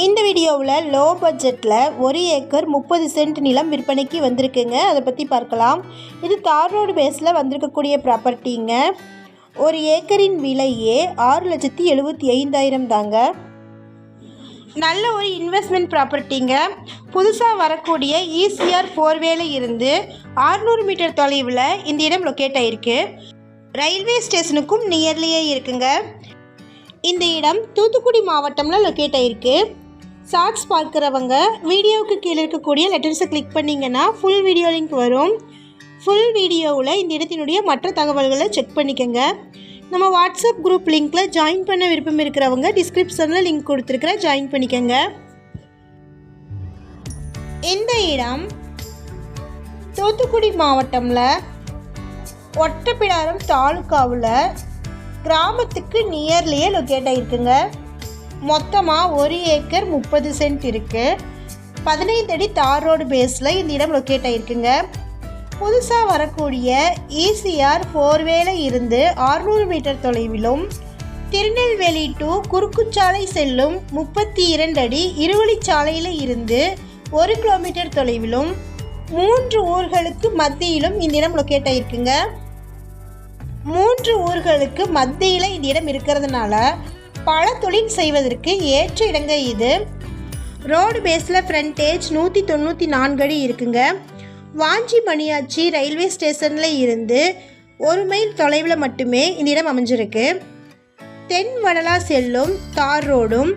இந்த வீடியோவில் லோ பட்ஜெட்டில் ஒரு ஏக்கர் முப்பது சென்ட் நிலம் விற்பனைக்கு வந்திருக்குங்க. அதை பற்றி பார்க்கலாம். இது தார் ரோடு பேஸில் வந்திருக்கக்கூடிய ப்ராப்பர்ட்டிங்க ஒரு ஏக்கரின் விலையே ஆறு லட்சத்தி எழுபத்தி ஐந்தாயிரம் தாங்க. நல்ல ஒரு இன்வெஸ்ட்மெண்ட் ப்ராப்பர்ட்டிங்க புதுசாக வரக்கூடிய ஈசிஆர் ஃபோர்வேல இருந்து 600 மீட்டர் தொலைவில் இந்த இடம் லொக்கேட் ஆகிருக்கு ரயில்வே ஸ்டேஷனுக்கும் நியர்லியே இருக்குங்க. இந்த இடம் தூத்துக்குடி மாவட்டம்ல லொக்கேட் ஆகிருக்கு ஷார்ட்ஸ் பார்க்குறவங்க வீடியோவுக்கு கீழே இருக்கக்கூடிய லெட்டர்ஸை கிளிக் பண்ணிங்கன்னா ஃபுல் வீடியோ லிங்க் வரும். ஃபுல் வீடியோவில் இந்த இடத்தினுடைய மற்ற தகவல்களை செக் பண்ணிக்கோங்க. நம்ம வாட்ஸ்அப் குரூப் லிங்க்கில் ஜாயின் பண்ண விருப்பம் இருக்கிறவங்க டிஸ்கிரிப்ஷனில் லிங்க் கொடுத்துருக்குற ஜாயின் பண்ணிக்கோங்க. இந்த இடம் தூத்துக்குடி மாவட்டமில் ஒட்டப்பிடாரம் தாலுக்காவில் கிராமத்துக்கு நியர்லியே லொக்கேட் ஆகிருக்குங்க மொத்தமாக ஒரு ஏக்கர் முப்பது சென்ட் இருக்குது பதினைந்து அடி தார் ரோடு பேஸில் இந்த இடம் லொக்கேட் ஆகிருக்குங்க புதுசாக வரக்கூடிய ஈசிஆர் ஃபோர்வேல இருந்து 600 மீட்டர் தொலைவிலும் திருநெல்வேலி டு குறுக்குச்சாலை செல்லும் முப்பத்தி இரண்டு அடி இருவழிச்சாலையில் இருந்து ஒரு கிலோமீட்டர் தொலைவிலும் மூன்று ஊர்களுக்கு மத்தியிலும் இந்த இடம் லொக்கேட் ஆகிருக்குங்க மூன்று ஊர்களுக்கு மத்தியில் இந்த இடம் இருக்கிறதுனால பல தொழில் செய்வதற்கு ஏற்ற இடங்க இது. ரோடு பேஸில் ஃப்ரண்டேஜ் நூற்றி தொண்ணூற்றி நான்கு அடி இருக்குங்க. வாஞ்சி மணியாச்சி ரயில்வே ஸ்டேஷனில் இருந்து ஒரு மைல் தொலைவில் மட்டுமே இந்த இடம் அமைஞ்சிருக்கு. தென் வடலா செல்லும் தார் ரோடும்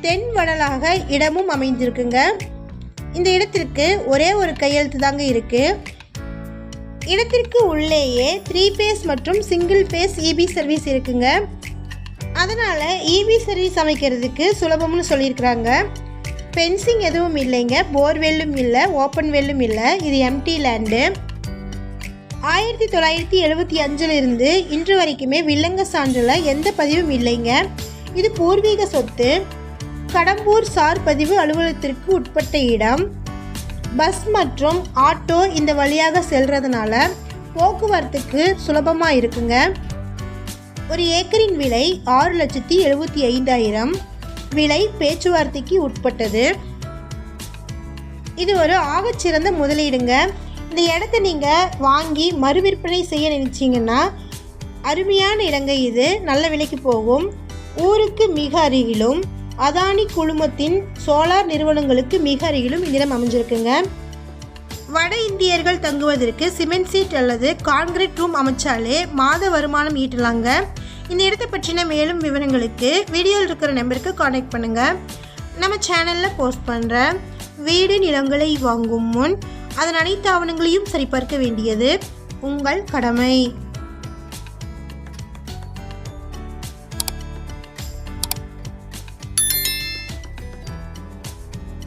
தென் வடலாக இடமும் அமைந்திருக்குங்க. இந்த இடத்திற்கு ஒரே ஒரு கையெழுத்து தாங்க இருக்குது இடத்திற்கு உள்ளேயே த்ரீ பேஸ் மற்றும் சிங்கிள் பேஸ் இபி சர்வீஸ் இருக்குங்க. அதனால் ஈபி சர்வீஸ் அமைக்கிறதுக்கு சுலபம்னு சொல்லியிருக்கிறாங்க. ஃபென்சிங் எதுவும் இல்லைங்க. போர்வெல்லும் இல்லை ஓப்பன் வெல்லும் இல்லை. இது எம்டி லேண்டு ஆயிரத்தி தொள்ளாயிரத்தி எழுபத்தி அஞ்சில் இருந்து இன்று வரைக்குமே வில்லங்க சான்றில் எந்த பதிவும் இல்லைங்க. இது பூர்வீக சொத்து. கடம்பூர் சார் பதிவு அலுவலகத்திற்கு உட்பட்ட இடம். பஸ் மற்றும் ஆட்டோ இந்த வழியாக செல்றதுனால போக்குவரத்துக்கு சுலபமாக இருக்குங்க. ஒரு ஏக்கரின் விலை ஆறு லட்சத்தி எழுபத்தி ஐந்தாயிரம். விலை பேச்சுவார்த்தைக்கு உட்பட்டது. இது ஒரு ஆகச்சிறந்த முதலீடுங்க. இந்த இடத்த நீங்கள் வாங்கி மறுவிற்பனை செய்ய நினச்சிங்கன்னா அருமையான இடங்க இது. நல்ல விலைக்கு போகும். ஊருக்கு மிக அருகிலும் அதானி குழுமத்தின் சோலார் நிறுவனங்களுக்கு மிக அருகிலும் இந்த இடம் அமைஞ்சிருக்குங்க. வட இந்தியர்கள் தங்குவதற்கு சிமெண்ட் சீட் அல்லது கான்கிரீட் ரூம் அமைச்சாலே மாத வருமானம் ஈட்டலாங்க. இந்த இடத்தை பற்றின மேலும் விவரங்களுக்கு வீடியோவில் இருக்கிற நம்பருக்கு காண்டாக்ட் பண்ணுங்கள் நம்ம சேனலில் போஸ்ட் பண்ணுற வீடு நிலங்களை வாங்கும் முன் அதன் அனைத்து ஆவணங்களையும் சரிபார்க்க வேண்டியது உங்கள் கடமை.